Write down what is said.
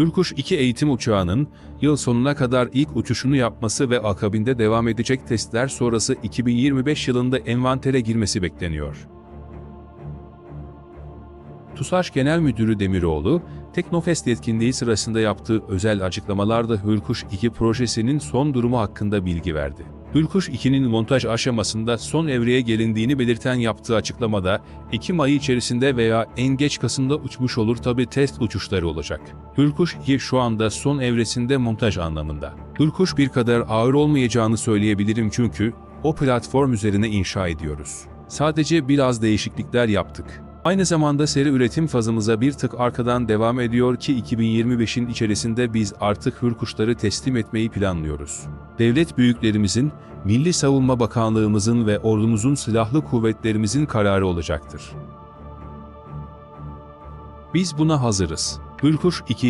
Hürkuş 2 eğitim uçağının yıl sonuna kadar ilk uçuşunu yapması ve akabinde devam edecek testler sonrası 2025 yılında envantere girmesi bekleniyor. TUSAŞ Genel Müdürü Demiroğlu, Teknofest etkinliği sırasında yaptığı özel açıklamalarda Hürkuş 2 projesinin son durumu hakkında bilgi verdi. Hürkuş 2'nin montaj aşamasında son evreye gelindiğini belirten yaptığı açıklamada, Ekim ayı içerisinde veya en geç Kasım'da uçmuş olur tabi test uçuşları olacak. Hürkuş 2 şu anda son evresinde montaj anlamında. Hürkuş bir kadar ağır olmayacağını söyleyebilirim çünkü o platform üzerine inşa ediyoruz. Sadece biraz değişiklikler yaptık. Aynı zamanda seri üretim fazımıza bir tık arkadan devam ediyor ki 2025'in içerisinde biz artık hürkuşları teslim etmeyi planlıyoruz. Devlet büyüklerimizin, Milli Savunma Bakanlığımızın ve ordumuzun silahlı kuvvetlerimizin kararı olacaktır. Biz buna hazırız. Hürkuş 2